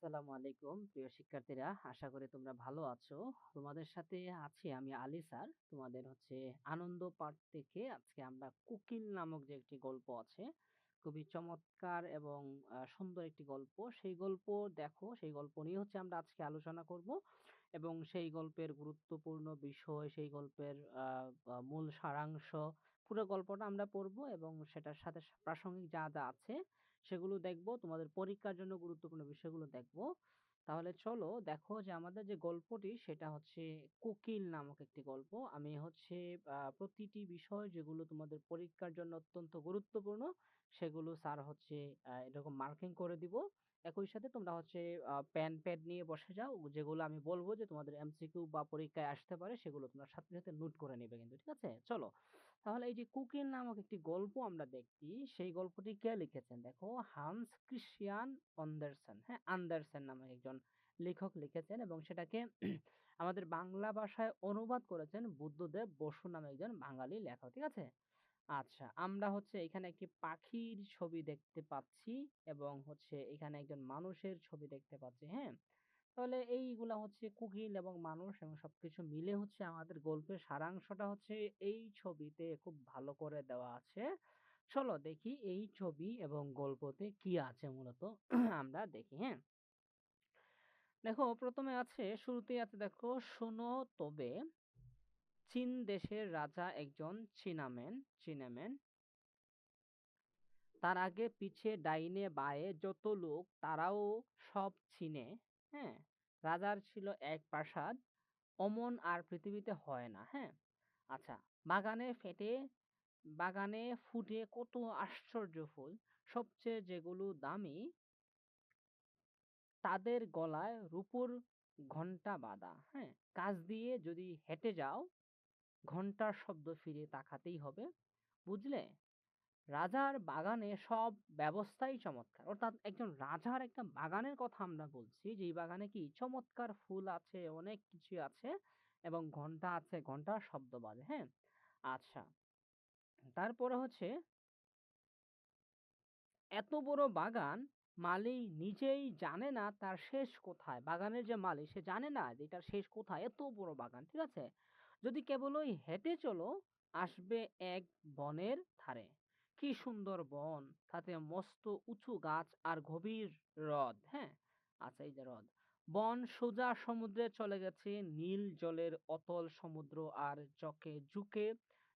আসসালামু আলাইকুম। প্রিয় শিক্ষার্থীরা, আশা করি তোমরা ভালো আছো। তোমাদের সাথে আছি আমি আলী স্যার। তোমাদের হচ্ছে আনন্দ পাঠ থেকে আজকে আমরা কোকিল নামক যে একটি গল্প আছে, খুবই চমৎকার এবং সুন্দর একটি গল্প। সেই গল্প দেখো, সেই গল্প নিয়ে হচ্ছে আমরা আজকে আলোচনা করব এবং সেই গল্পের গুরুত্বপূর্ণ বিষয়, সেই গল্পের মূল সারাংশ, পুরো গল্পটা আমরা পড়ব এবং সেটার সাথে প্রাসঙ্গিক যা যা আছে সেগুলো দেখব, তোমাদের পরীক্ষার জন্য গুরুত্বপূর্ণ বিষয়গুলো দেখব। তাহলে চলো দেখো যে আমাদের যে গল্পটি সেটা হচ্ছে কোকিল নামক একটি গল্প। আমি হচ্ছে প্রতিটি বিষয় যেগুলো তোমাদের পরীক্ষার জন্য অত্যন্ত গুরুত্বপূর্ণ সেগুলো স্যার হচ্ছে এরকম মার্কিং করে দিব। একই সাথে তোমরা হচ্ছে পেন প্যাড নিয়ে বসে যাও। যেগুলো আমি বলব যে তোমাদের এমসিকিউ বা পরীক্ষায় আসতে পারে সেগুলো তোমরা সাথে সাথে নোট করে নেবে কিন্তু, ঠিক আছে? চলো। তাহলে এই যে কুকিল নামক একটি গল্প আমরা দেখি সেই গল্পটি কে লিখেছেন? দেখো, হান্স ক্রিশ্চিয়ান অন্ডারসন হ্যাঁ আন্ডারসন নামে একজন লেখক লিখেছেন এবং সেটাকে আমাদের বাংলা ভাষায় অনুবাদ করেছেন বুদ্ধদেব বসু নামে একজন বাঙালি লেখক। ঠিক আছে? আচ্ছা আমরা হচ্ছে এখানে একটি পাখির ছবি দেখতে পাচ্ছি এবং হচ্ছে এখানে একজন মানুষের ছবি দেখতে পাচ্ছি। হ্যাঁ? তাহলে এইগুলা হচ্ছে কোকিল এবং মানুষ এবং সবকিছু মিলে হচ্ছে আমাদের গল্পের সারাংশটা হচ্ছে এই ছবিতে খুব ভালো করে দেওয়া আছে। চলো দেখি এই ছবি এবং গল্পতে কি আছে মূলত। আমরা দেখি হ্যাঁ। দেখো, প্রথমে আছে, শুরুতেই আছে দেখো, শোনো তবে, চীন দেশের রাজা একজন চীনাম্যান চীনাম্যান। তার আগে পিছে, ডাইনে, বায়ে যত লোক, তারাও সব চিনে হ্যাঁ। রাজার ছিল এক প্রাসাদ, অমন আর পৃথিবীতে হয় না হ্যাঁ? আচ্ছা বাগানে ফেটে, বাগানে ফুটে কত আশ্চর্য ফুল। সবচেয়ে যেগুলো দামি তাদের গলায় রূপোর ঘণ্টা বাঁধা হ্যাঁ? কাজ দিয়ে যদি হেঁটে যাও, ঘণ্টার শব্দ ফিরে তাকাতেই হবে, বুঝলে? রাজার বাগানে সব ব্যবস্থাই চমৎকার। অর্থাৎ একজন রাজার একটা বাগানের কথা আমরা বলছি যে বাগানে কি চমৎকার ফুল আছে, অনেক কিছু আছে এবং ঘণ্টা আছে ঘণ্টার শব্দ বাজে হ্যাঁ? আচ্ছা তারপরে হচ্ছে এত বড় বাগান মালি নিজেই জানে না তার শেষ কোথায়। বাগানের যে মালিক সে জানে না যে এটার শেষ কোথায়, এত বড় বাগান, ঠিক আছে? যদি কেবল ওই হেঁটে চলো, আসবে এক বনের ধারে। কি সুন্দর বন, তাতে মস্ত উঁচু গাছ আর গভীর হ্রদ হ্যাঁ? আচ্ছা এই যে হ্রদ। বন সোজা সমুদ্রে চলে গেছে, নীল জলের অতল সমুদ্র আর চকে ঝুঁকে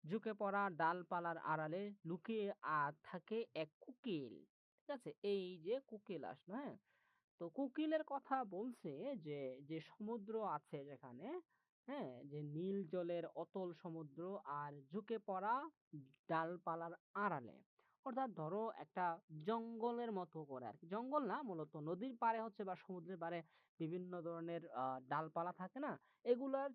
ঝুঁকে পড়া ডালপালার আড়ালে লুকিয়ে আর থাকে এক কোকিল, ঠিক আছে? এই যে কোকিল আসলো হ্যাঁ? তো কোকিলের কথা বলছে যে যে সমুদ্র আছে যেখানে হ্যাঁ? যে নীল জলের অতল সমুদ্র আর ঝুঁকে পড়া ডালপালার আড়ালে। অর্থাৎ ধরো একটা জঙ্গলের মতো করে আর কি জঙ্গল না, মূলত নদীর পাড়ে হচ্ছে বা সমুদ্রের পাড়ে বিভিন্ন ধরনের ডালপালা থাকে না? এগুলার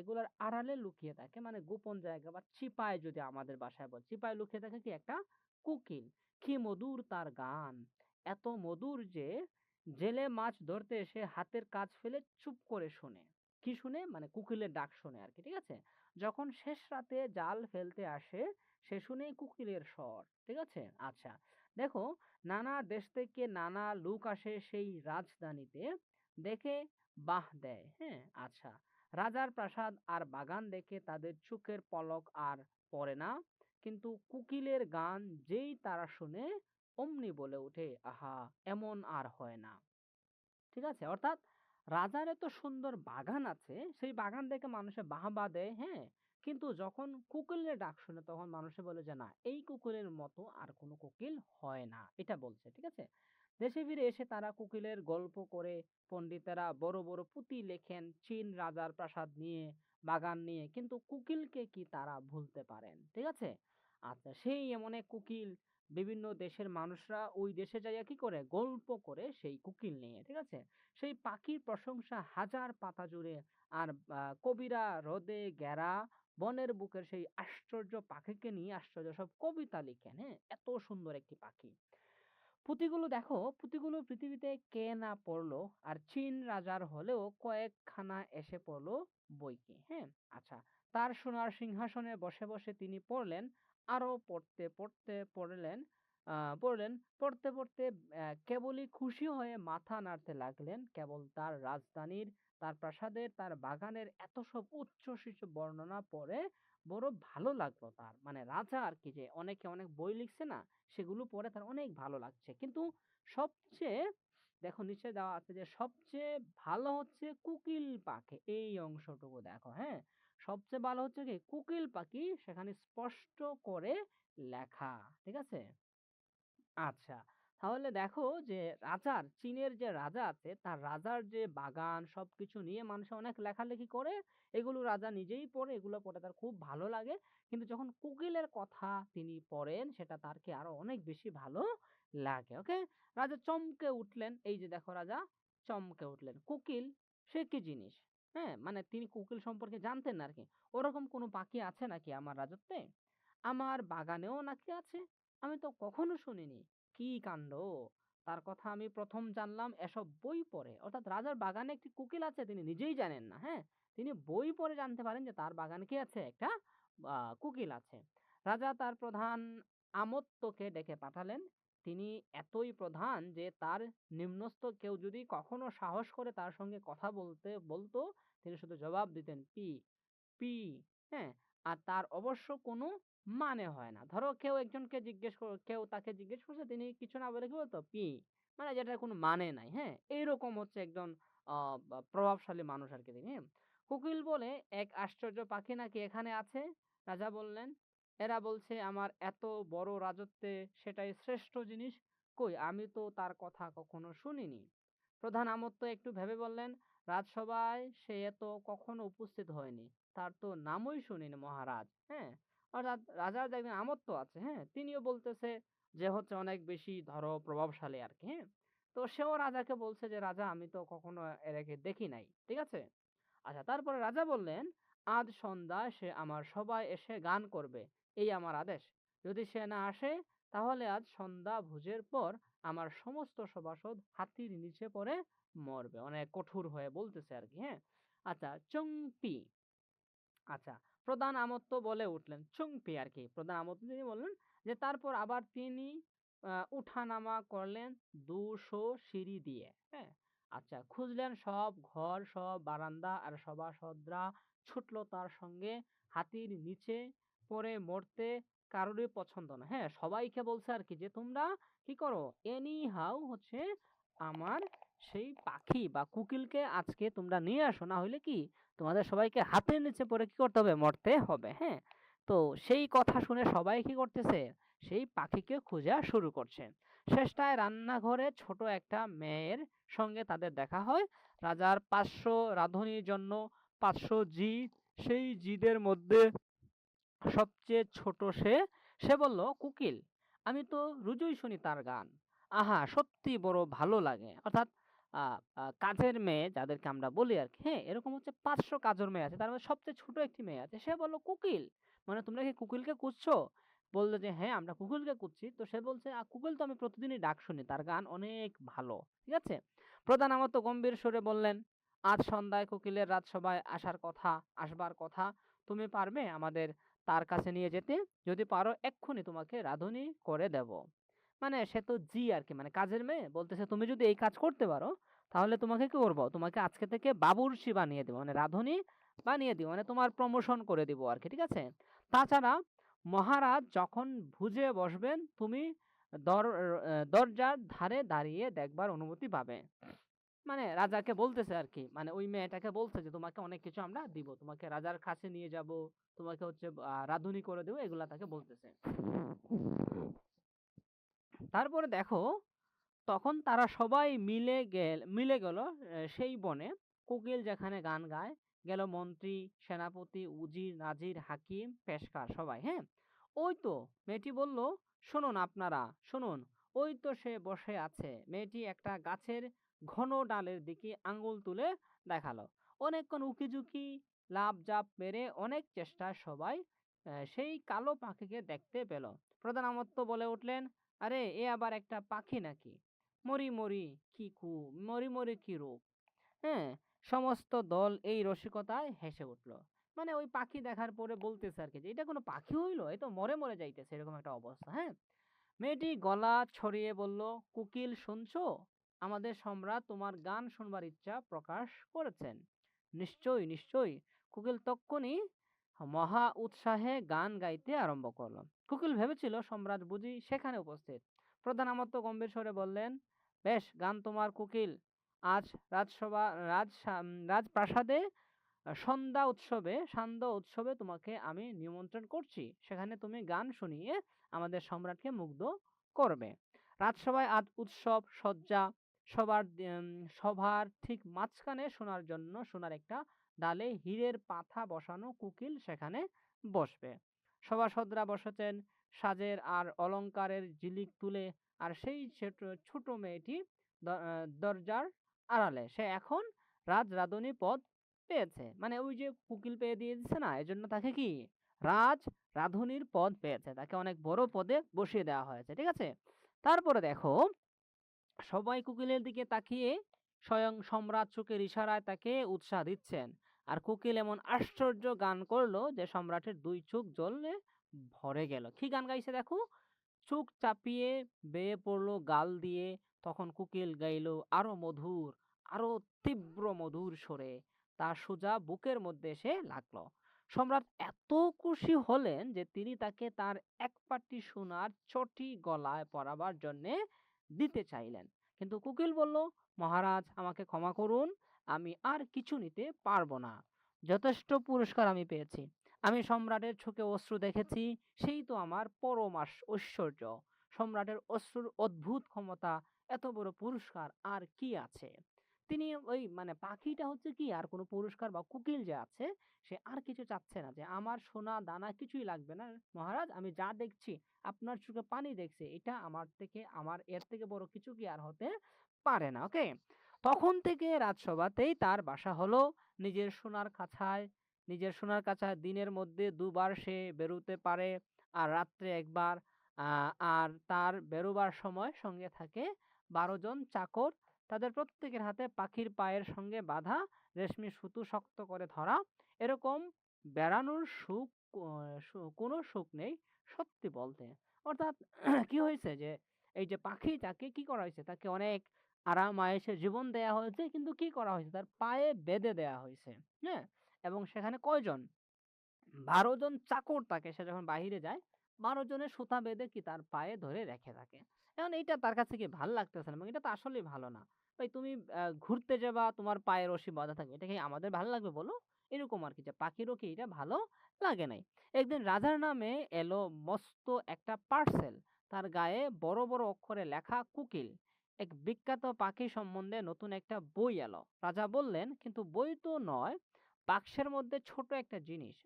এগুলার আড়ালে লুকিয়ে থাকে। মানে গোপন জায়গা বা চিপায় যদি আমাদের বাসায় বল। চিপায় লুকিয়ে থাকে কি? একটা কোকিল। কি মধুর তার গান। এত মধুর যে, জেলে মাছ ধরতে এসে হাতের কাজ ফেলে চুপ করে শোনে। কি শুনে? মানে কোকিলের ডাক শোনে আর কি ঠিক আছে? যখন শেষ রাতে জাল ফেলতে আসে, সে শুনে কোকিলের স্বর, ঠিক আছে? আচ্ছা দেখো, নানা দেশ থেকে নানা লোক আসে সেই রাজধানীতে, দেখে বাহ দেয় হ্যাঁ? আচ্ছা রাজার প্রাসাদ আর বাগান দেখে তাদের চোখের পলক আর পড়ে না, কিন্তু কুকিলের গান যেই তারা শুনে, অমনি বলে ওঠে, আহা, এমন আর হয় না। ঠিক আছে? অর্থাৎ রাজার এত সুন্দর বাগান আছে, সেই বাগান দেখে মানুষে বাহবা দেয় হ্যাঁ? কিন্তু যখন কোকিলের ডাক শুনে তখন মানুষে বলে যে, না, এই কোকিলের মতো আর কোনো কোকিল হয় না। এটা বলছে, ঠিক আছে? দেশে ফিরে এসে তারা কোকিলের গল্প করে পণ্ডিতেরা বড় বড় পুঁতি লেখেন চীন রাজার প্রাসাদ নিয়ে, বাগান নিয়ে। কিন্তু কোকিলকে কি তারা ভুলতে পারেন, ঠিক আছে? আচ্ছা সেই এমন এক কোকিল বিভিন্ন দেশের মানুষরা ওই দেশে যাইয়া কি করে? গল্প করে সেই কোকিল নিয়ে, ঠিক আছে? সেই পাখির প্রশংসা হাজার পাতা জুড়ে আর কবিরা রোদে গেরা বনের বুকের সেই আশ্চর্য পাখিকে নিয়ে আশ্চর্য সব কবিতা লিখেন হ্যাঁ? এত সুন্দর একটি পাখি। পুঁথিগুলো দেখো, পুঁথিগুলো পৃথিবীতে কে না পড়ল আর চীন রাজার হলেও কয়েকখানা এসে পড়ল বইকে হ্যাঁ? আচ্ছা তার সোনার সিংহাসনে বসে বসে তিনি পড়লেন আরও পড়তে পড়তে পড়লেন পড়লেন। পড়তে, পড়তে কেবলই খুশি হয়ে মাথা নাড়তে লাগলেন। কেবল তার রাজধানীর, তার প্রাসাদের, তার বাগানের এত সব উচ্ছ্বসিত বর্ণনা পড়ে বড় ভালো লাগল তার। মানে রাজা আর কি যে অনেকে অনেক বই লিখছে না? সেগুলো পড়ে তার অনেক ভালো লাগছে। কিন্তু সবচেয়ে দেখো নিচে দেওয়া আছে যে সবচেয়ে ভালো হচ্ছে কোকিল পাখি। এই অংশটুকু দেখো, হ্যাঁ? সবচেয়ে ভালো হচ্ছে কি? কোকিল পাখি সেখানে স্পষ্ট করে লেখা। ঠিক আছে? আচ্ছা। তাহলে দেখো যে রাজার চীনের যে রাজা আছে তার রাজার যে বাগান সবকিছু নিয়ে মানুষে অনেক লেখালেখি করে। এগুলো রাজা নিজেই পড়ে, এগুলো পড়ে তার খুব ভালো লাগে। কিন্তু যখন কোকিলের কথা তিনি পড়েন সেটা তারকে আরও অনেক বেশি ভালো লাগে। ওকে? রাজা চমকে উঠলেন। এই যে দেখো রাজা চমকে উঠলেন। কোকিল সে কি জিনিস? হ্যাঁ? মানে তিনি কোকিল সম্পর্কে জানতেন না আরকি। ওরকম কোনো পাখি আছে নাকি আমার রাজত্বে? আমার বাগানেও নাকি আছে? আমি তো কখনো শুনিনি। কি কাণ্ড! তার কথা আমি ১ম জানলাম এসব বই পড়ে। অর্থাৎ রাজার বাগানে একটি কোকিল আছে তিনি নিজেই জানেন না, হ্যাঁ? তিনি বই পড়ে জানতে পারেন যে তার বাগানে কি আছে? একটা কোকিল আছে। রাজা তার প্রধান আমত্তকে ডেকে পাঠালেন। তিনি এতই প্রধান যে তার নিম্নস্থ কেউ যদি কখনো সাহস করে তার সঙ্গে কথা বলতে বলতো, তিনি শুধু জবাব দিতেন পি, পি, হ্যাঁ? আর তার অবশ্য কোনো মানে হয় না। ধরো কেউ একজনকে জিজ্ঞেস কেউ তাকে জিজ্ঞেস করছে তিনি কিছু না বলে কি বলতো? পি। মানে যেটার কোনো মানে নাই, হ্যাঁ? এইরকম হচ্ছে একজন প্রভাবশালী মানুষ আরকি তিনি, হ্যাঁ? কোকিল বলে, "এক আশ্চর্য পাখি নাকি এখানে আছে?" রাজা বললেন, "এরা বলছে আমার এত বড় রাজত্বে সেটাই শ্রেষ্ঠ জিনিস। কই আমি তো তার কথা কখনো শুনিনি।" প্রধান আমত্ত একটু ভেবে বললেন, "রাজসভায় সে এত কখনো উপস্থিত হয়নি। তার তো নামই শুনিনি মহারাজ।" হ্যাঁ? অর্থাৎ রাজার একজন আমত্ত আছে, হ্যাঁ? তিনিও বলতেছে যে হচ্ছে অনেক বেশি ধরো প্রভাবশালী আর কি হ্যাঁ? তো সেও রাজাকে বলছে যে, "রাজা আমি তো কখনো এনাকে দেখি নাই।" ঠিক আছে? আচ্ছা তারপরে রাজা বললেন, "আজ সন্ধ্যায় সে আমার সভায় এসে গান করবে। এই আমার আদেশ। যদি সে না আসে তাহলে আজ সন্ধ্যা ভোজের পর আমার সমস্ত সভাসদ হাতির নিচে পড়ে মরবে।" অনেক কঠোর হয়ে বলতেছে আরকি, হ্যাঁ? আচ্ছা চংপি আচ্ছা, প্রধান আমত্ত বলে উঠলেন, চুংপি আরকি। প্রধান আমত্ত তিনি বললেন যে তারপর আবার তিনি উঠানামা করলেন দুশো সিঁড়ি দিয়ে, হ্যাঁ? আচ্ছা খুঁজলেন সব ঘর, সব বারান্দা আর সভাসদরা ছুটল তার সঙ্গে। হাতির নিচে পড়ে মরতে কারোরই পছন্দ না, হ্যাঁ? সবাইকে বলছে আর কি যে তোমরা কি করো? এনি হাউ হচ্ছে আমার সেই পাখি বা কোকিলকে আজকে তোমরা নিয়ে আসো। না হইলে কি তোমাদের সবাইকে হাতের নিচে পড়ে কি করতে হবে? মরতে হবে, হ্যাঁ? তো সেই কথা শুনে সবাই কি করতেছে? সেই পাখিকে খোঁজা শুরু করছে। শেষটায় রান্নাঘরে ছোট একটা মেয়ের সঙ্গে তাদের দেখা হয়। রাজার ৫০০ রাঁধুনির জন্য ৫০০ জি, সেই জিদের মধ্যে সবচেয়ে ছোট সে। সে বলল, "কোকিল, আমি তো রোজই শুনি তার গান। আহা! সত্যি বড় ভালো লাগে।" অর্থাৎ কাজের মেয়ে যাদেরকে আমরা বলি আর কি হ্যাঁ? এরকম হচ্ছে ৫০০ কাজের মেয়ে আছে। তার মধ্যে সবচেয়ে ছোট একটি মেয়ে আছে। সে বলল, "কোকিল, মানে তোমরা কি কোকিলকে খুঁজছো?" বলল যে, "হ্যাঁ, আমরা কোকিলকে খুঁজছি।" তো সে বলছে, "আ কোকিল তো আমি প্রতিদিনই ডাক শুনি। তার গান অনেক ভালো।" ঠিক আছে? প্রধান আমার তো গম্ভীর সুরে বললেন, "আজ সন্ধ্যায় কোকিলের রাজসভায় আসার কথা আসবার কথা। তুমি পারবে আমাদের তার কাছে নিয়ে যেতে? যদি পারো এক্ষুনি তোমাকে রাঁধুনি করে দেব।" মানে সে তো জি আরকি মানে কাজের মেয়ে। বলতেছে, "তুমি যদি এই কাজ করতে পারো তাহলে তোমাকে কি করব তোমাকে আজকে থেকে বাবুর্চি বানিয়ে দেব। মানে রাঁধুনি বানিয়ে দিব। মানে তোমার প্রমোশন করে দিব আর কি ঠিক আছে? তাছাড়া মহারাজ যখন ভুজে বসবেন তুমি দর দরজার ধারে দাঁড়িয়ে দেখবার অনুমতি পাবে। মানে রাজাকে বলতেছে আরকি। মানে ওই মেয়েটাকে বলছে যে, "তোমাকে অনেক কিছু আমরা দিব। তোমাকে রাজার কাছে নিয়ে যাব। তোমাকে হচ্ছে রাঁধুনি করে দেব।" এগুলা তাকে বলতেছে। তারপরে দেখো তখন তারা সবাই মিলে গেল মিলে গেল সেই বনে। কোকিল যেখানে গান গায়, গেল মন্ত্রী, সেনাপতি, উজির, নাজির, হাকিম, পেশকার সবাই, হ্যাঁ? ওই তো মেয়েটি বলল, "শুনুন আপনারা, শুনুন। ওই তো সে বসে আছে।" মেয়েটি একটা গাছের ঘন ডালের দিকে আঙ্গুল তুলে দেখাল। অনেকক্ষণ উকিঝুঁকি, লাফ-ঝাঁপ মেরে অনেক চেষ্টায় সবাই সেই কালো পাখিকে দেখতে পেল। প্রধান আমত্ত বলে উঠলেন, "আরে এ আবার একটা পাখি নাকি? মরি, মরি কি কু মরি, মরি কি রূপ!" হ্যাঁ? সমস্ত দল এই রসিকতায় হেসে উঠল। মানে ওই পাখি দেখার পরে বলতেছে আর কি যে, "এটা কোনো পাখি হইল এ তো মরে, মরে যাইতেছে।" এরকম একটা অবস্থা, হ্যাঁ? মেয়েটি গলা ছড়িয়ে বলল কোকিল শুনছো আমাদের সম্রাট তোমার গান শুনবার ইচ্ছা প্রকাশ করেছেন। নিশ্চয়ই নিশ্চয়ই। কোকিল তক্ষুনি মহা উৎসাহে গান গাইতে আরম্ভ করল। কোকিল ভেবেছিল সম্রাট বুঝি সেখানে উপস্থিত। প্রধান আমত্ত গম্ভীর স্বরে বললেন, বেশ, গান তোমার কোকিল। আজ রাজসভা, রাজ রাজপ্রাসাদে সন্ধ্যা উৎসবে, সান্ধ্য উৎসবে তোমাকে আমি নিমন্ত্রণ করছি। সেখানে তুমি গান শুনিয়ে আমাদের সম্রাটকে মুগ্ধ করবে। রাজসভায় আজ উৎসব, সজ্জা সবার সভার ঠিক মাঝখানে শোনার জন্য শোনার একটা ডালে হীরের পাথা বসানো কুকিল সেখানে বসবে। সভাসদরা বসেছেন সাজের আর অলংকারের ঝিলিক তুলে আর সেই ছোট মেয়েটি দরজার আড়ালে। সে এখন রাজ রাধুনী পদ পেয়েছে। মানে ওই যে কুকিল পেয়ে দিয়ে দিচ্ছে না, এজন্য তাকে কি রাজ রাধুনির পদ পেয়েছে। তাকে অনেক বড় পদে বসিয়ে দেওয়া হয়েছে, ঠিক আছে? তারপরে দেখো সবাই কোকিলের দিকে তাকিয়ে স্বয়ং সম্রাট চোখের ইশারায় তাকে উৎসাহ দিচ্ছেন। আর কোকিল এমন আশ্চর্য গান করল যে সম্রাটের দুই চোখ জ্বলে ভরে গেল। কি গান গাইছে দেখো? চোখ চাপিয়ে বেয়ে পড়ল গাল দিয়ে। তখন কোকিল গাইল, আরও মধুর, আরও তীব্র মধুর সরে তার সোজা বুকের মধ্যে এসে লাগল। সম্রাট এত খুশি হলেন যে তিনি তাকে তার এক পাটি সোনার চটি গলায় পরাবার জন্যে দিতে চাইলেন। কিন্তু কুকিল বলল, মহারাজ, আমাকে ক্ষমা করুন, আমি আর কিছু নিতে পারব না। যথেষ্ট পুরস্কার আমি পেয়েছি। আমি সম্রাটের চোখে অশ্রু দেখেছি, সেই তো আমার পরম ঐশ্বর্য। সম্রাটের অশ্রুর অদ্ভুত ক্ষমতা, এত বড় পুরস্কার আর কি আছে? তিনি ওই মানে পাখিটা হচ্ছে কি, আর কোনো পুরস্কার বা কুকিল যে আছে, সে আর কিছু চাচ্ছে না যে, আমার সোনা দানা কিছুই লাগবে না, মহারাজ, আমি যা দেখছি, আপনার চোখে পানি দেখছে, এটা আমার থেকে, আমার এর থেকে বড় কিছু কি আর হতে পারে না? ওকে? তখন থেকে রাজসভাতেই তার বাসা হলো নিজের সোনার কাছায়, নিজের সোনার কাছায় দিনের মধ্যে দুবার সে বেরোতে পারে, আর রাত্রে একবার আর তার বেরোবার সময় সঙ্গে থাকে বারো জন চাকর তাদের প্রত্যেকের হাতে পাখির পায়ের সঙ্গে বাঁধা রেশমি সুতো শক্ত করে ধরা। এরকম বেড়ানোর সুখ কোনো সুখ নেই সত্যি বলতে। অর্থাৎ কি হয়েছে যে, এই যে পাখিটাকে কি করা হয়েছে? তাকে অনেক আরাম, আয়েসে জীবন দেয়া হয়েছে, কিন্তু কি করা হয়েছে? তার পায়ে বেঁধে দেয়া হয়েছে হ্যাঁ? এবং সেখানে কয়জন? বারো জন চাকর তাকে সে যখন বাহিরে যায় বারো জনের সুতা বেঁধে কি তার পায়ে ধরে রেখে থাকে? এখন এইটা তার কাছে কি ভালো লাগতেছে না? এবং এটা তো আসলেই ভালো না। ভাই, তুমি ঘুরতে যাবা, তোমার পায়ে রশি বাঁধা থাকবে এটা কি আমাদের ভালো লাগবে বলো? এরকম আর কি যে পাখিরও কি এটা ভালো লাগে নাই? একদিন রাজার নামে এলো মস্ত একটা পার্সেল তার গায়ে বড় বড় অক্ষরে লেখা কুকিল। এক বিখ্যাত পাখি সম্বন্ধে নতুন একটা বই এলো। রাজা বললেন, কিন্তু বই তো নয়, বাক্সের মধ্যে ছোট একটা জিনিস।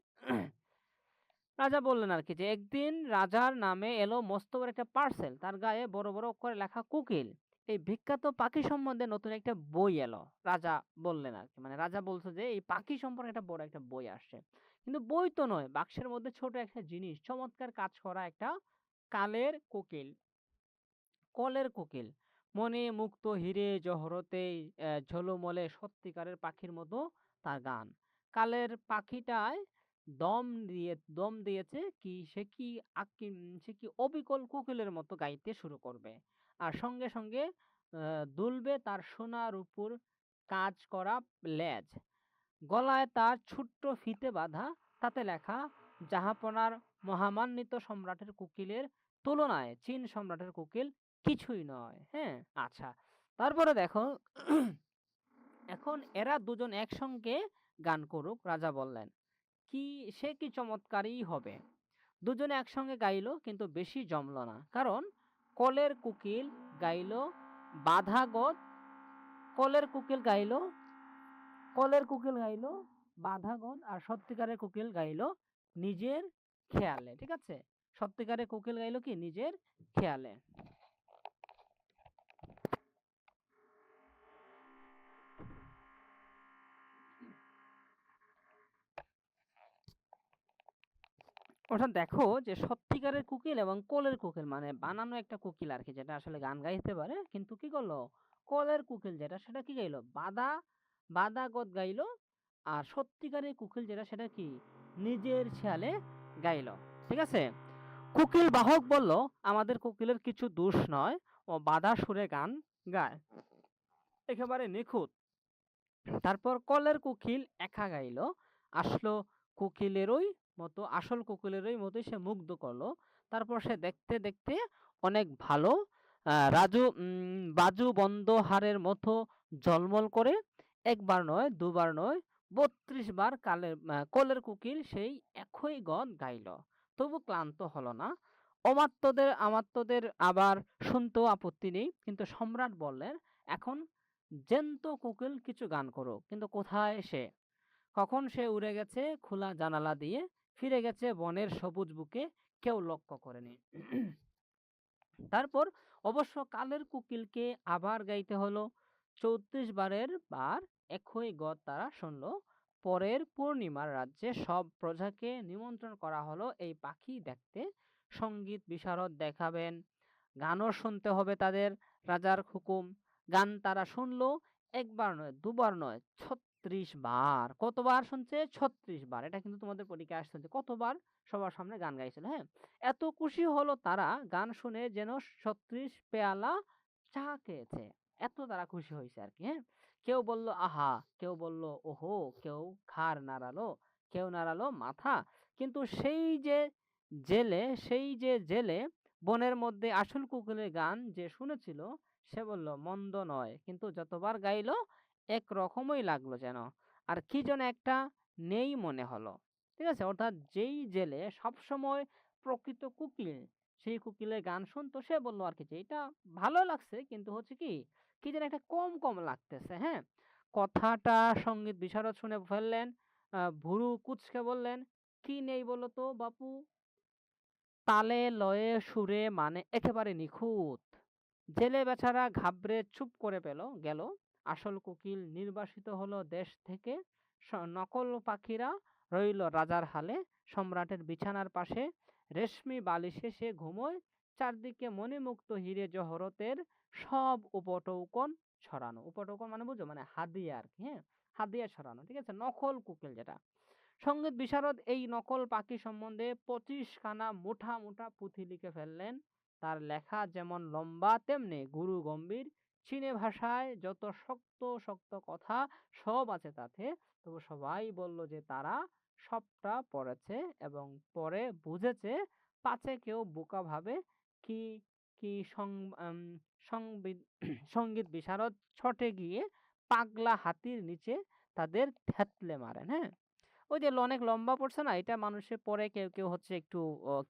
রাজা বললেন আর কি যে, একদিন রাজার নামে এলো মস্ত বড় একটা পার্সেল। তার গায়ে বড় বড় অক্ষরে লেখা কুকিল। এই বিখ্যাত পাখি সম্বন্ধে নতুন একটা বই এলো। রাজা বললেন আর কি। মানে রাজা বলছে যে, এই পাখি সম্পর্কে একটা বড় একটা বই আসছে। কিন্তু বই তো নয়, বাক্সের মধ্যে ছোট একটা জিনিস, চমৎকার কাজ করা একটা কালের কোকিল। কলের কোকিল। মনে মুক্ত হিরে জহরতে ঝলমলে সত্যিকারের পাখির মতো তার গান। কালের পাখিটায় দম দিয়ে, দম দিয়েছে কি সে কি সে কি অবিকল কোকিলের মতো গাইতে শুরু করবে। আর সঙ্গে সঙ্গে দুলবে তার সোনার উপর কাজ করা লেজ। গলায় তার ছোট্ট ফিতে বাঁধা, তাতে লেখা, জাহাপনার মহামান্বিত সম্রাটের কোকিলের তুলনায় চীন সম্রাটের কোকিল কিছুই নয়। হ্যাঁ আচ্ছা। তারপরে দেখো, এখন এরা দুজন একসঙ্গে গান করুক, রাজা বললেন। কি, সে কি চমৎকারই হবে। দুজনে একসঙ্গে গাইলো, কিন্তু বেশি জমল না। কারণ কলের কুকিল গাইল বাধাগত কলের কুকিল গাইল, কলের কুকিল গাইল বাধাগত আর সত্যিকারের কুকিল গাইল নিজের খেয়ালে, ঠিক আছে? সত্যিকারের কোকিল গাইল কি? নিজের খেয়ালে। অর্থাৎ দেখো যে সত্যিকারের কোকিল এবং কোলের কোকিল মানে বানানো একটা কোকিল আর কি যেটা আসলে গান গাইতে পারে, কিন্তু কি করল? কোলের কোকিল যেটা, সেটা কি গাইলো? বাদা বাদা গদ গাইলো, আর সত্যিকারের কোকিল যেটা, সেটা কি? নিজের খেয়ালে গাইলো, ঠিক আছে? কোকিল বাহক বলল, আমাদের কোকিলের কিছু দোষ নয়, ও বাধা সুরে গান গায়। একেবারে নিখুঁত। তারপর কলের কোকিল একা গাইল, আসলো কোকিলেরই মতো, আসল কোকিলেরই মতো সে মুগ্ধ করল। তারপর সে দেখতে দেখতে অনেক ভালো। রাজু বাজু বন্ধ হারের মতো ঝলমল করে, একবার নয়, দুবার নয়, বত্রিশ বার কালের কোলের কুকিল সেই একই গদ গাইল। তবু ক্লান্ত হলো না। অমাত্যদের, আমাত্যদের আবার শুনতেও আপত্তি নেই। কিন্তু সম্রাট বললেন, এখন জ্যান্ত কোকিল কিছু গান করো। কিন্তু কোথায় সে? কখন সে উড়ে গেছে খোলা জানালা দিয়ে ফিরে গেছে বনের সবুজ বুকে কেউ লক্ষ্য করেনি। তারপর অবশ্য কালের কুকিলকে আবার গাইতে হলো। চৌত্রিশ বারের বার একই গদ তারা শুনলো। পরের পূর্ণিমার রাজ্যে সব প্রজাকে নিমন্ত্রণ করা হলো। এই পাখি দেখতে সংগীত বিশারদ দেখাবেন। গানও শুনতে হবে তাদের। রাজার হুকুম। গান তারা শুনলো। একবার নয়, দুবার নয় ছত্রিশ বার। কতবার শুনছে? ছত্রিশ বার। এটা কিন্তু তোমাদের পরীক্ষায় আসছে কতবার সবার সামনে গান গাইছিল হ্যাঁ? এত খুশি হলো তারা গান শুনে যেন ছত্রিশ পেয়ালা চা খেয়েছে। এত তারা খুশি হয়েছে আর কি হ্যাঁ? কেউ বলল, আহা! কেউ বলল, ওহো! কেউ, ঘাড় নাড়ালো। কেউ নাড়ালো, মাথা? কিন্তু সেই যে জেলে, সেই যে জেলে বনের মধ্যে আসল কুকুরের গান যে শুনেছিল, সে বলল, মন্দ নয়। কিন্তু যতবার গাইলো এক রকমই লাগল যেন। আর কি যেন একটা নেই মনে হলো। ঠিক আছে? অর্থাৎ যেই জেলে সবসময় প্রকৃত কোকিল, সেই কোকিলের গান শুনতো, সে বলল আর কি যে, এটা ভালো লাগছে, কিন্তু হচ্ছে কি কি যেন একটা কম কম লাগতেছে। হ্যাঁ? কথাটা সংগীত বিশারদ শুনে ফেললেন ভুরু কুচকে বললেন, কি নেই বলো তো বাপু? তালে লয়ে সুরে মানে একেবারে নিখুঁত। জেলে বেচারা ঘাবড়ে চুপ করে পেল, গেল। আসল কোকিল নির্বাসিত হলো দেশ থেকে নকল পাখিরা রইল রাজার হালে। সম্রাটের বিছানার পাশে রেশমি বালিশে সে ঘুমোয়। চারদিকে মণিমুক্ত হিরে জহরতের সব উপটৌকন ছড়ানো। উপটৌকন মানে বুঝো মানে হাদিয়া আর কি হ্যাঁ? হাদিয়া ছড়ানো, ঠিক আছে? নকল কোকিল যেটা। সংগীত বিশারদ এই নকল পাখি সম্বন্ধে পঁচিশ খানা মোটা মোটা পুঁথি লিখে ফেললেন। তার লেখা যেমন লম্বা, তেমনি গুরু গম্ভীর। চীনে ভাষায় যত শক্ত শক্ত কথা সব আছে তাতে। তবু সবাই বলল যে তারা সবটা পড়েছে এবং পরে বুঝেছে পাছে কেউ বোকা ভাবে কি কি সংগীত বিশারদ ছটে গিয়ে পাগলা হাতির নিচে তাদের থেতলে মারেন হ্যাঁ? ওই যে অনেক লম্বা পড়ছে না, এটা মানুষে পরে কেউ কেউ হচ্ছে একটু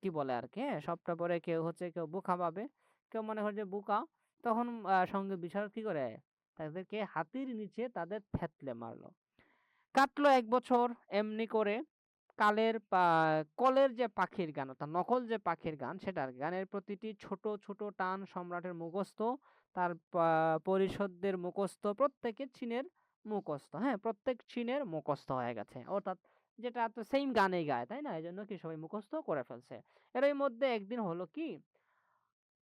কি বলে আর কি হ্যাঁ? সবটা পরে কেউ হচ্ছে কেউ বোকা পাবে কেউ মনে হয় যে বোকা। তখন সঙ্গে বিশাল কি করে? তাদেরকে হাতির নিচে তাদের থেতলে মারলো। কাটলো এক বছর এমনি করে। কালের কলের যে পাখির গান, অর্থাৎ নকল যে পাখির গান সেটার গানের প্রতিটি ছোট ছোট টান সম্রাটের মুখস্থ, তার পরিষদদের মুখস্থ প্রত্যেকে চীনের মুখস্থ হ্যাঁ? প্রত্যেক চীনের মুখস্থ হয়ে গেছে। অর্থাৎ যেটা তো সেম গানেই গায়, তাই না? এই জন্য কি সবাই মুখস্থ করে ফেলছে। এরই মধ্যে একদিন হলো কি?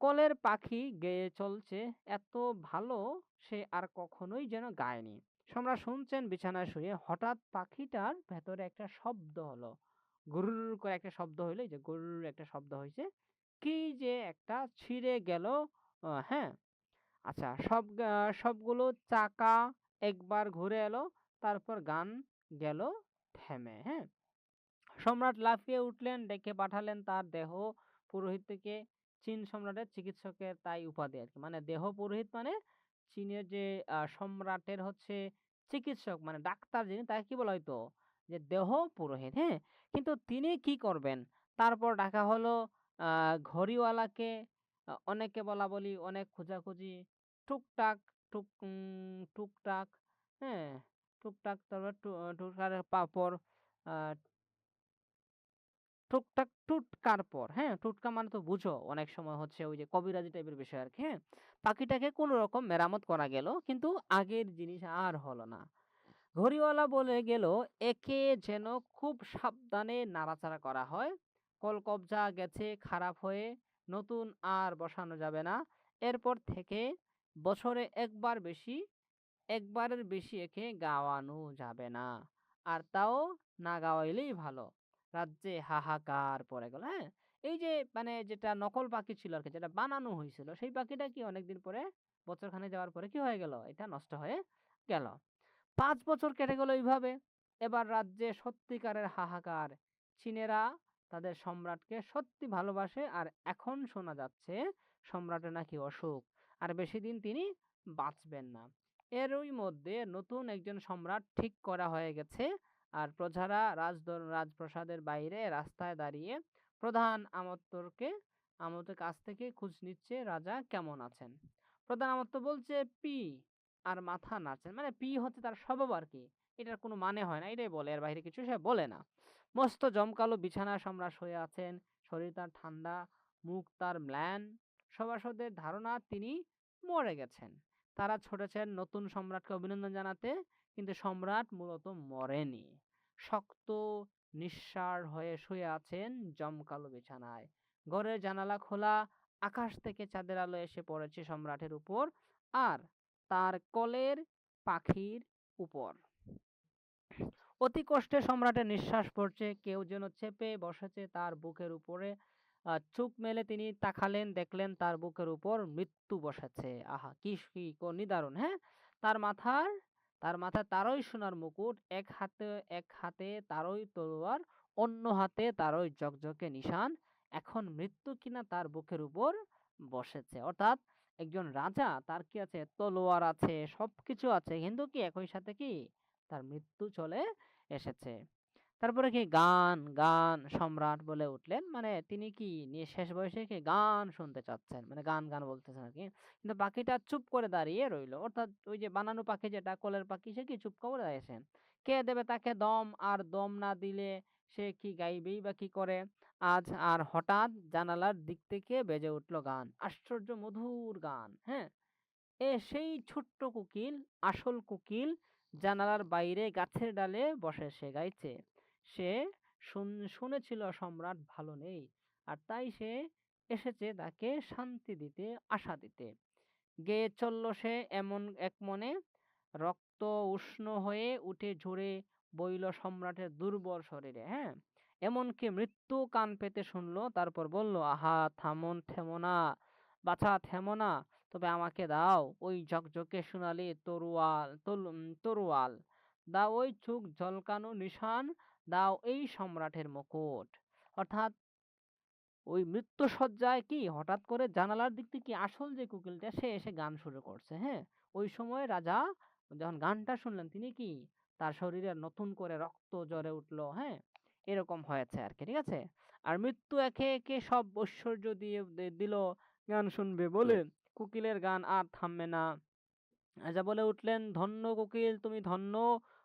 কলের পাখি গেয়ে চলছে এত ভালো সে আর কখনোই যেন গায়নি। সম্রাট শুনছেন বিছানায় শুয়ে হঠাৎ পাখিটার ভেতরে একটা শব্দ হলো। গুরুর করে একটা শব্দ হইল যে গুরুর একটা শব্দ হয়েছে কি যে একটা ছিঁড়ে গেল। হ্যাঁ। আচ্ছা সব সবগুলো চাকা একবার ঘুরে এলো, তারপর গান গেল থেমে হ্যাঁ। সম্রাট লাফিয়ে উঠলেন, ডেকে পাঠালেন তার দেহ পুরোহিতকে। চীন সম্রাটের চিকিৎসকের তাই উপাধি আর কি মানে দেহ পুরোহিত মানে চীনের যে সম্রাটের হচ্ছে চিকিৎসক মানে ডাক্তার যিনি, তাকে কি বলা হয়তো যে, দেহ পুরোহিত হ্যাঁ? কিন্তু তিনি কি করবেন? তারপর ডাকা হলো ঘড়িওয়ালাকে অনেকে বলা বলি, অনেক খোঁজাখুঁজি, টুকটাক, টুক টুকটাক হ্যাঁ? টুকটাক, তারপর টুকটাক পাপড় টুকটাক টুটকার পর হ্যাঁ? টুটকা মানে তো বুঝো, অনেক সময় হচ্ছে ওই যে কবিরাজি টাইপের বিষয় আর কি হ্যাঁ? পাখিটাকে কোনো রকম মেরামত করা গেল, কিন্তু আগের জিনিস আর হলো না। ঘড়িওয়ালা বলে গেল, একে যেন খুব সাবধানে নাড়াচাড়া করা হয়। কলকবজা গেছে খারাপ হয়ে, নতুন আর বসানো যাবে না। এরপর থেকে বছরে একবার বেশি, একবারের বেশি একে গাওয়ানো যাবে না। আর তাও না গাওয়াইলেই ভালো। রাজ্যে হাহাকার পড়ে গেল হ্যাঁ এই যে মানে যেটা নকল পাখি ছিল আরকি, যেটা বানানো হয়েছিল সেই পাখিটা কি অনেকদিন পরে বছরখানেক যাওয়ার পরে কি হয়ে গেল? এটা নষ্ট হয়ে গেল। পাঁচ বছর কেটে গেল এইভাবে। এবার রাজ্যে সত্যিকারের হাহাকার। চীনেরা তাদের সম্রাটকে সত্যি ভালোবাসে আর এখন শোনা যাচ্ছে সম্রাটের নাকি অসুখ। আর বেশিদিন তিনি বাঁচবেন না। এরই মধ্যে নতুন একজন সম্রাট ঠিক করা হয়ে গেছে। আর প্রজারা রাজদর রাজপ্রাসাদের বাইরে রাস্তায় দাঁড়িয়ে প্রধান আমত্তরকে আমতের কাছ থেকে খোঁজ নিচ্ছে রাজা কেমন আছেন। প্রধান আমত্ত বলছে পি আর মাথা নাড়ছেন। মানে পি হচ্ছে তার স্বভাব আরকি। এটার কোনো মানে হয় না। এটাই বলে। এর বাইরে কিছু সে বলে না। মস্ত জমকালো বিছানা সম্রাট শুয়ে আছেন। শরীর তার ঠান্ডা, মুখ তার ম্লান। সভাসদের ধারণা তিনি মরে গেছেন। তারা ছুটেছেন নতুন সম্রাটকে অভিনন্দন জানাতে। কিন্তু সম্রাট মূলত মরেনি। শক্ত নিঃসাড় হয়ে শুয়ে আছেন জমকালো বিছানায়। ঘরের জানালা খোলা, আকাশ থেকে চাঁদের আলো এসে পড়েছে সম্রাটের উপর আর তার কোলের পাখির উপর। অতি কষ্টে সম্রাটের নিঃশ্বাস পড়ছে। কেউ যেন চেপে বসেছে তার বুকের উপরে। চোখ মেলে তিনি তাকালেন, দেখলেন তার বুকের উপর মৃত্যু বসেছে। আহা! কি কি নিদারুণ, হ্যাঁ? তার মাথার তার মাথায় তারই সোনার মুকুট। এক হাতে এক হাতে তারই তলোয়ার, অন্য হাতে তারই ঝকঝকে নিশান। এখন মৃত্যু কিনা তার বুকের উপর বসেছে। অর্থাৎ একজন রাজা তার কি আছে? তলোয়ার আছে, সবকিছু আছে। কিন্তু কি একই সাথে কি তার মৃত্যু চলে এসেছে। তারপরে কি গান, গান সম্রাট বলে উঠলেন। মানে তিনি কি নিয়ে শেষ বয়সে কি গান শুনতে চাচ্ছেন। মানে গান, গান বলতেছেন আর কি কিন্তু পাখিটা চুপ করে দাঁড়িয়ে রইল। অর্থাৎ ওই যে বানানো পাখি যেটা কোলের পাখি সে কি চুপ করে দাঁড়িয়েছে। কে দেবে তাকে দম আর দম না দিলে সে কি গাইবেই বা কি করে? আজ আর হঠাৎ জানালার দিক থেকে বেজে উঠল গান। আশ্চর্য মধুর গান, হ্যাঁ? এ সেই ছোট্ট কোকিল, আসল কোকিল জানালার বাইরে গাছের ডালে বসে সে গাইছে। সে শুনেছিল সম্রাট ভালো নেই। আর তাই সে এসেছে তাকে শান্তি দিতে, আশা দিতে। গেয়ে চলল সে এমন একমনে, রক্ত উষ্ণ হয়ে উঠে ঝরে বইল সম্রাটের দুর্বল শরীরে, হ্যাঁ? এমনকি মৃত্যু কান পেতে শুনল, তারপর বলল, আহা থামন থেমো না, বাছা থেমো না, তবে আমাকে দাও ওই ঝকঝকে সোনালি তরোয়াল তরোয়াল, দাও ওই চোখ ঝলকানো নিশান, দাও এই সম্রাটের মুকুট। অর্থাৎ ওই মৃত্যুশয্যায় কি হঠাৎ করে জানালার দিক থেকে আসল যে কোকিলটা সে এসে গান শুরু করছে, হ্যাঁ? ওই সময় রাজা যখন গানটা শুনলেন তিনি কি তার শরীরে নতুন করে রক্ত জ্বরে উঠল, হ্যাঁ? এরকম হয়েছে আর কি ঠিক আছে? আর মৃত্যু একে, একে সব ঐশ্বর্য দিয়ে দিল গান শুনবে বলে কোকিলের গান আর থামবে না। রাজা বলে উঠলেন, ধন্য কোকিল তুমি ধন্য,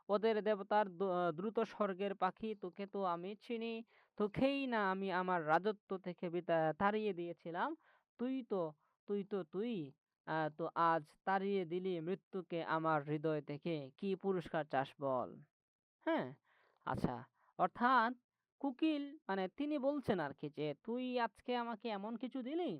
ওদের দেবতার দ্রুত স্বর্গের পাখি তোকে তো আমি চিনি। তোকেই না আমি আমার রাজত্ব থেকে তাড়িয়ে দিয়েছিলাম। তুই তো তুই তো তুই তো আজ তাড়িয়ে দিলি মৃত্যুকে আমার হৃদয় থেকে। কি পুরস্কার চাস বল? হ্যাঁ? আচ্ছা, অর্থাৎ কুকিল মানে তিনি বলছেন আরকি যে, "তুই আজকে আমাকে এমন কিছু দিলি,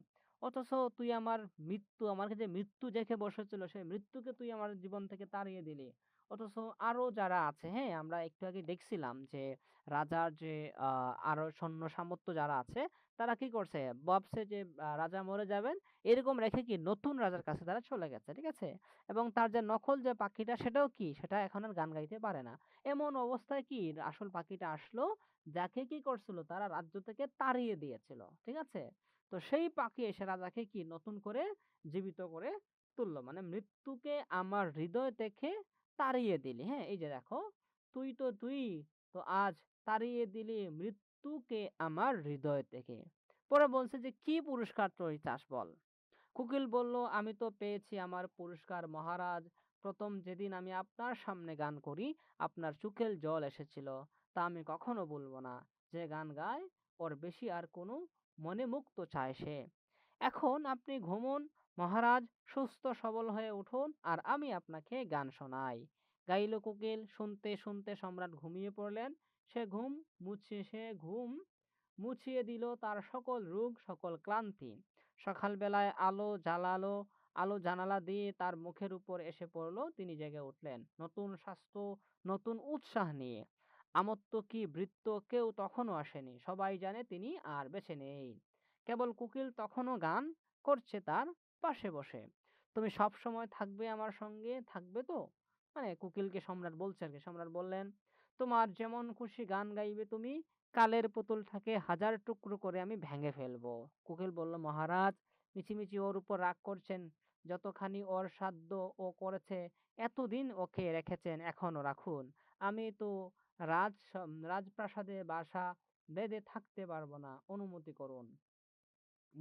অথচ তুই আমার মৃত্যু আমার যে মৃত্যু দেখে বসেছিল সেই মৃত্যুকে তুই আমার জীবন থেকে তাড়িয়ে দিলি। অথচ আরও যারা আছে, হ্যাঁ? আমরা একটু আগে দেখছিলাম যে রাজার যে আ আরও সৈন্য সামর্থ্য যারা আছে তারা কি করছে? ভাবছে যে রাজা মরে যাবেন এরকম রেখে কি নতুন রাজার কাছে তারা চলে গেছে। ঠিক আছে? এবং তার যে নকল যে পাখিটা সেটাও কি সেটা এখন আর গান গাইতে পারে না। এমন অবস্থায় কি আসল পাখিটা আসলো যাকে কি করছিল তারা রাজ্য থেকে তাড়িয়ে দিয়েছিল। ঠিক আছে? তো সেই পাখি এসে রাজাকে কি নতুন করে জীবিত করে তুললো মানে মৃত্যুকে আমার হৃদয় থেকে তাড়িয়ে দিলি। হ্যাঁ? এই যে দেখো, তুই তো তুই তো আজ তাড়িয়ে দিলি মৃত্যুকে আমার হৃদয় থেকে। পরে বলছে যে কি পুরস্কার তুই চাস বল? কোকিল বলল, আমি তো পেয়েছি আমার পুরস্কার মহারাজ। প্রথম যেদিন আমি আপনার সামনে গান করি, আপনার চোখের জল এসেছিল। তা আমি কখনো বলব না। যে গান গায় ওর বেশি আর কোনো মনে মুক্ত চায় সে। এখন আপনি ঘুমুন মহারাজ, সুস্থ সবল হয়ে উঠুন আর আমি আপনাকে গান শোনাই। গাইল কোকিল, শুনতে শুনতে সম্রাট ঘুমিয়ে পড়লেন। সে ঘুম মুছে সে ঘুম মুছিয়ে দিল তার সকল রোগ, সকল ক্লান্তি। সকালবেলায় আলো জ্বালালো আলো জানালা দিয়ে তার মুখের উপর এসে পড়ল, তিনি জেগে উঠলেন নতুন স্বাস্থ্য, নতুন উৎসাহ নিয়ে। আমত্ত কি বৃত্ত কেউ তখনও আসেনি সবাই জানে তিনি আর বেঁচে নেই কেবল কোকিল তখনও গান করছে তার পাশে বসে। তুমি সব সময় থাকবে আমার সঙ্গে, থাকবে তো? মানে কোকিলকে সম্রাট বলছে আর কি সম্রাট বললেন, তোমার যেমন খুশি গান গাইবে তুমি, কালের পুতুলটাকে হাজার টুকরো করে আমি ভেঙে ফেলব। কোকিল বলল, মহারাজ, মিছিমিছি ওর উপর রাগ করছেন। যতখানি ওর সাধ্য ও করেছে, এতদিন ওকে রেখেছেন এখনও রাখুন। আমি তো রাজ, রাজপ্রাসাদে বাসা বেঁধে থাকতে পারব না। অনুমতি করুন।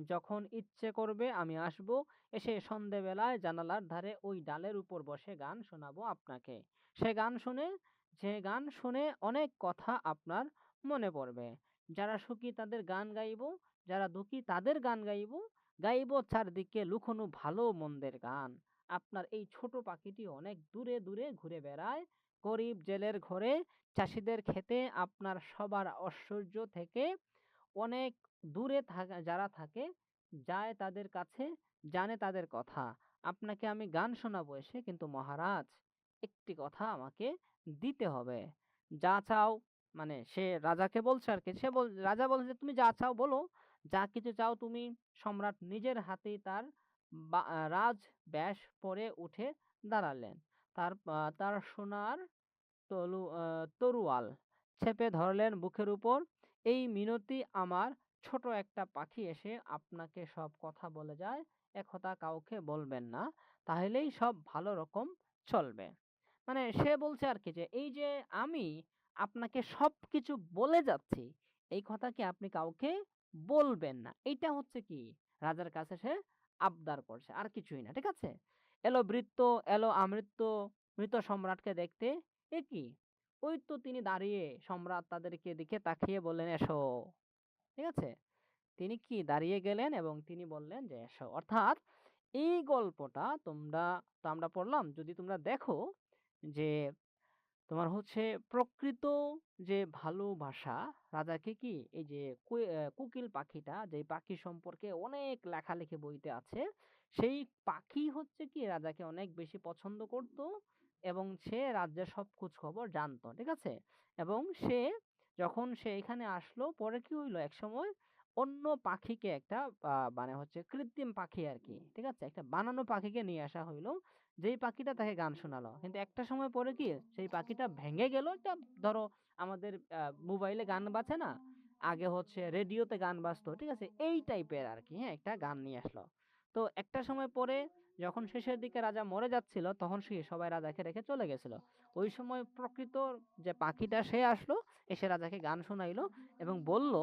যখন ইচ্ছে করবে আমি আসব। এসে সন্ধেবেলায় জানালার ধারে ওই ডালের উপর বসে গান শোনাবো আপনাকে। সে গান শুনে, যে গান শুনে অনেক কথা আপনার মনে পড়বে। যারা সুখী তাদের গান গাইব, যারা দুঃখী তাদের গান গাইবো। গাইব চারদিকে লুকোনো ভালো মন্দের গান। আপনার এই ছোট পাখিটি অনেক দূরে দূরে ঘুরে বেড়ায়। গরিব জেলের ঘরে চাষিদের খেতে আপনার সবার ঐশ্বর্য থেকে অনেক দূরে থাকা, যারা থাকে, যায় তাদের কাছে, জানে তাদের কথা। আপনাকে আমি গান শোনাবো এসে, কিন্তু মহারাজ, একটি কথা আমাকে দিতে হবে। যা চাও মানে সে রাজাকে বলছে আর কি সে বল, রাজা বলছে, তুমি যা চাও বলো। যা কিছু চাও তুমি সম্রাট নিজের হাতেই তার রাজ ব্যাস পরে উঠে দাঁড়ালেন। তার তার সোনার তলু তরুয়াল চেপে ধরলেন বুকের উপর। এই মিনতি আমার ছোট একটা পাখি এসে আপনাকে সব কথা বলে যায় একথা কাউকে বলবেন না। তাহলেই সব ভালো রকম চলবে। মানে সে বলছে আর কি যে, এই যে আমি আপনাকে সবকিছু বলে যাচ্ছি, এই কথা কি আপনি কাউকে বলবেন না? এইটা হচ্ছে কি? রাজার কাছে সে আবদার করছে, আর কিছুই না, ঠিক আছে? এলো বৃত্ত, এলো আমৃত্য, মৃত সম্রাটকে দেখতে, এ কি? ওই তো তিনি দাঁড়িয়ে সম্রাট তাদেরকে দিকে তাকিয়ে বললেন, এসো। ঠিক আছে? তিনি কি দাঁড়িয়ে গেলেন এবং তিনি বললেন যে, এসো। অর্থাৎ এই গল্পটা তোমরা তো আমরা পড়লাম যদি তোমরা দেখো যে তোমার হচ্ছে প্রকৃত যে ভালোবাসা, রাজাকে কি এই যে কোকিল পাখিটা যে পাখি সম্পর্কে অনেক লেখালেখি বইতে আছে, সেই পাখি হচ্ছে কি রাজাকে অনেক বেশি পছন্দ করত এবং সে রাজ্যের সব খোঁজ খবর জানতো ঠিক আছে? এবং সে যখন সে এখানে আসলো পরে কি হইল? এক সময় অন্য পাখিকে একটা মানে হচ্ছে কৃত্রিম পাখি আর কি ঠিক আছে? একটা বানানো পাখিকে নিয়ে আসা হইল যেই পাখিটা তাকে গান শোনালো। কিন্তু একটা সময় পরে কি সেই পাখিটা ভেঙে গেল একটা ধরো আমাদের মোবাইলে গান বাজে না আগে হচ্ছে রেডিওতে গান বাজতো ঠিক আছে? এই টাইপের আর কি হ্যাঁ? একটা গান নিয়ে আসলো। তো একটা সময় পরে যখন শেষের দিকে রাজা মরে যাচ্ছিল, তখন সে, সবাই রাজাকে রেখে চলে গেছিল। ওই সময় প্রকৃত যে পাখিটা, সে আসলো, এসে রাজাকে গান শোনাইলো এবং বলল,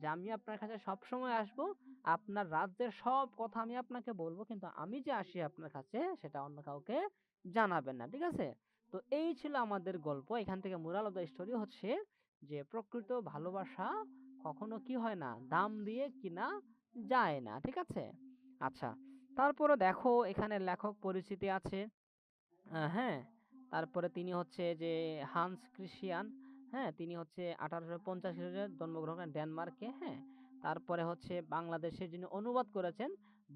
যে আমি আপনার কাছে সব সময় আসব, আপনার রাজ্যের সব কথা আমি আপনাকে বলব, কিন্তু আমি যে আসি আপনার কাছে, সেটা অন্য কাউকে জানাবেন না, ঠিক আছে? তো এই ছিল আমাদের গল্প। এখান থেকে মুরাল অফ দ্য স্টোরি হচ্ছে যে, প্রকৃত ভালোবাসা কখনো কি হয় না, দাম দিয়ে কিনা যায় না, ঠিক আছে? আচ্ছা তারপরে দেখো এখানে লেখক পরিচিতি আছে। হ্যাঁ তারপরে তিনি হচ্ছে যে হান্স ক্রিশ্চিয়ান হ্যাঁ তিনি হচ্ছে আঠারোশো পঞ্চাশ সালে জন্মগ্রহণ করেন ডেনমার্কে হ্যাঁ তারপরে হচ্ছে বাংলাদেশে যিনি অনুবাদ করেছেন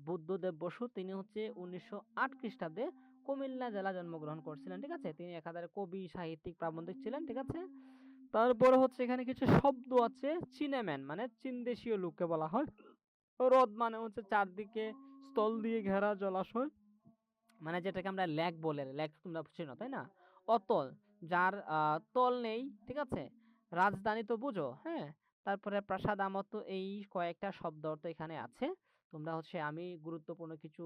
বুদ্ধদেব বসু, তিনি হচ্ছে উনিশশো আট খ্রিস্টাব্দে কুমিল্লা জেলা জন্মগ্রহণ করছিলেন, ঠিক আছে? তিনি একাধারে কবি, সাহিত্যিক, প্রাবন্ধিক ছিলেন, ঠিক আছে? তারপরে হচ্ছে এখানে কিছু শব্দ আছে, চিনেম্যান মানে চীন দেশীয় লোককে বলা হয়। রদ মানে হচ্ছে চারদিকে স্থল দিয়ে ঘেরা জলাশয়। মানে যেটাকে আমরা ল্যাক বলে ল্যাক তোমরা চেনো, তাই না? অতল, যার তল নেই, ঠিক আছে? রাজধানী তো বুঝো হ্যাঁ? তারপরে প্রাসাদ আমত এই কয়েকটা শব্দ অর্থ এখানে আছে। তোমরা হচ্ছে আমি গুরুত্বপূর্ণ কিছু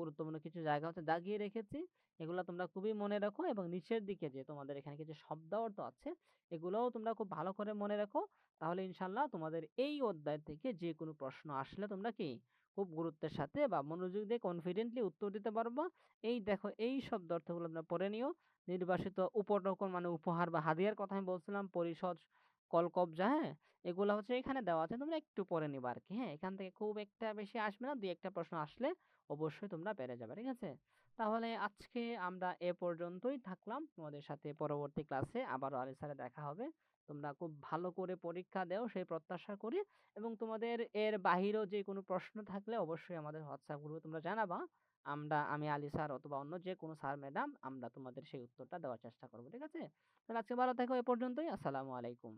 গুরুত্বপূর্ণ কিছু জায়গা হচ্ছে দাগিয়ে রেখেছি। এগুলো তোমরা খুবই মনে রাখো এবং নিচের দিকে যে তোমাদের এখানে কিছু শব্দ অর্থ আছে, এগুলোও তোমরা খুব ভালো করে মনে রাখো। তাহলে ইনশাল্লাহ তোমাদের এই অধ্যায় থেকে যে কোনো প্রশ্ন আসলে তোমরা কি খুব গুরুত্বের সাথে বা মনোযোগ দিয়ে কনফিডেন্টলি উত্তর দিতে পারবা। এই দেখো, এই শব্দ অর্থগুলো তোমরা পড়ে নিও। নির্বাসিত উপঢৌকন মানে উপহার বা হাদিয়ার কথা আমি বলছিলাম, পরিষদ, কলকবজা হ্যাঁ? এগুলো হচ্ছে এখানে দেওয়া আছে। তোমরা একটু পড়ে নিবা আর কি হ্যাঁ? এখান থেকে খুব একটা বেশি আসবে না, দুই একটা প্রশ্ন আসলে অবশ্যই তোমরা পেরে যাবে, ঠিক আছে? তাহলে আজকে আমরা এ পর্যন্তই থাকলাম। তোমাদের সাথে পরবর্তী ক্লাসে আবারও আলি স্যারে দেখা হবে। তোমরা খুব ভালো করে পরীক্ষা দেও সেই প্রত্যাশা করি এবং তোমাদের এর বাহিরেও যে কোনো প্রশ্ন থাকলে অবশ্যই আমাদের হোয়াটসঅ্যাপ গ্রুপে তোমরা জানাবা। আমরা, আমি, আলী স্যার অথবা অন্য যে কোনো স্যার, ম্যাডাম আমরা তোমাদের সেই উত্তরটা দেওয়ার চেষ্টা করব, ঠিক আছে? তাহলে আজকে ভালো থেকো, এ পর্যন্তই। আসসালামু আলাইকুম।